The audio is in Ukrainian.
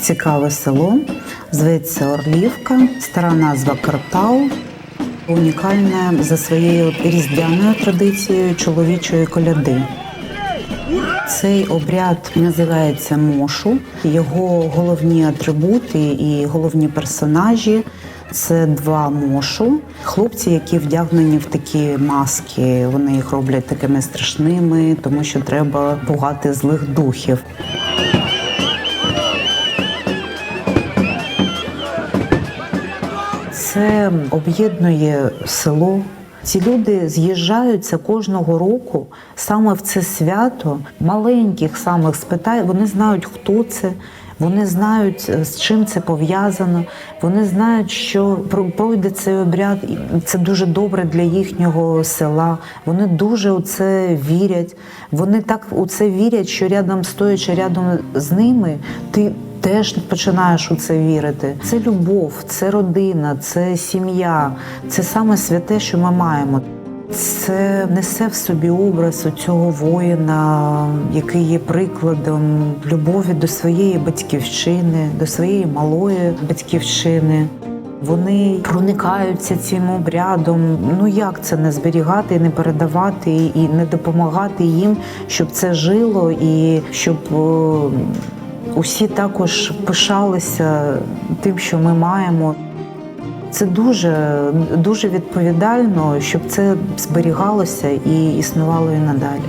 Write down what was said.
Цікаве село, зветься Орлівка, стара назва Картау. Унікальне за своєю різдвяною традицією чоловічої коляди. Цей обряд називається мошу. Його головні атрибути і головні персонажі це два мошу. Хлопці, які вдягнені в такі маски. Вони їх роблять такими страшними, тому що треба пугати злих духів. Це об'єднує село. Ці люди з'їжджаються кожного року саме в це свято. Маленьких самих спитає, вони знають, хто це. Вони знають, е, з чим це пов'язано. Вони знають, що пройде цей обряд, і це дуже добре для їхнього села. Вони дуже у це вірять. Вони так у це вірять, що рядом стоячи рядом з ними, ти теж починаєш у це вірити. Це любов, це родина, це сім'я, це саме святе, що ми маємо. Це несе в собі образ цього воїна, який є прикладом любові до своєї батьківщини, до своєї малої батьківщини. Вони проникаються цим обрядом. Ну як це не зберігати, не передавати і не допомагати їм, щоб це жило і щоб е, усі також пишалися тим, що ми маємо. Це дуже, дуже відповідально, щоб це зберігалося і існувало і надалі.